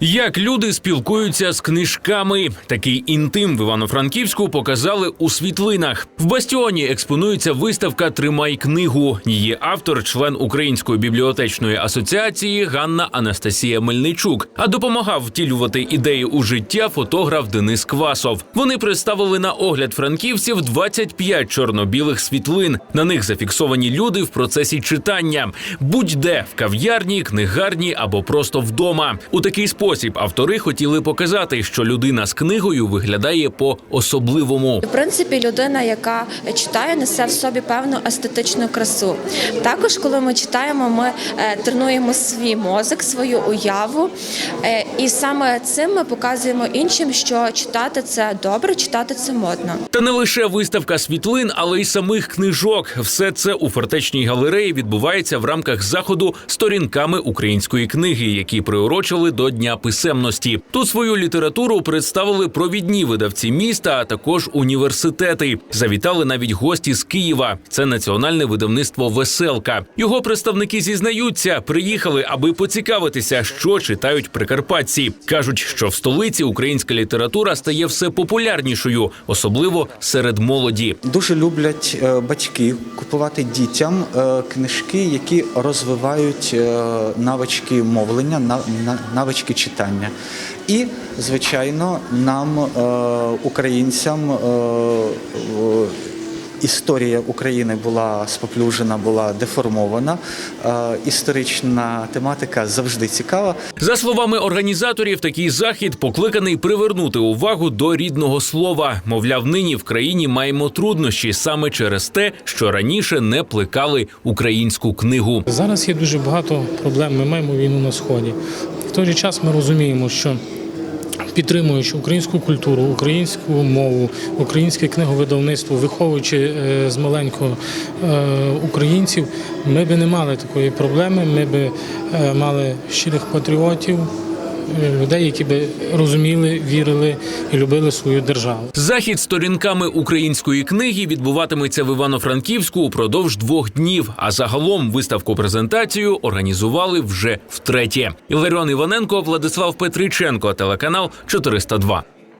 Як люди спілкуються з книжками, такий інтим в Івано-Франківську показали у світлинах. В бастіоні експонується виставка Тримай книгу. Її автор, член Української бібліотечної асоціації Ганна Анастасія Мельничук. А допомагав втілювати ідеї у життя фотограф Денис Квасов. Вони представили на огляд франківців 25 чорно-білих світлин. На них зафіксовані люди в процесі читання, будь-де в кав'ярні, книгарні або просто вдома. У такий спосіб автори хотіли показати, що людина з книгою виглядає по особливому. В принципі, людина, яка читає, несе в собі певну естетичну красу. Також, коли ми читаємо, ми е, тренуємо свій мозок, свою уяву, е, і саме цим ми показуємо іншим, що читати це добре, читати це модно. Та не лише виставка світлин, але й самих книжок. Все це у фортечній галереї відбувається в рамках заходу сторінками української книги, які приурочили до Дня писемності. Тут свою літературу представили провідні видавці міста, а також університети. Завітали навіть гості з Києва. Це національне видавництво Веселка. Його представники зізнаються, приїхали, аби поцікавитися, що читають прикарпатці. кажуть, що в столиці українська література стає все популярнішою, особливо серед молоді. Дуже люблять е, батьки купувати дітям е, книжки, які розвивають е, навички мовлення, на- на- навички читання. І, звичайно, нам, е, українцям, е, історія України була споплюжена, була деформована. Е, Історична тематика завжди цікава. За словами організаторів, такий захід покликаний привернути увагу до рідного слова. Мовляв, нині в країні маємо труднощі саме через те, що раніше не плекали українську книгу. Зараз є дуже багато проблем. Ми маємо війну на сході. В той же час ми розуміємо, що підтримуючи українську культуру, українську мову, українське книговидавництво, виховуючи е, з маленького е, українців, ми би не мали такої проблеми. Ми би е, мали щирих патріотів, людей, які би розуміли, вірили і любили свою державу. Захід сторінками української книги відбуватиметься в Івано-Франківську упродовж двох днів. А загалом виставку презентацію організували вже втретє. Іларіон Іваненко, Владислав Петриченко, телеканал 402.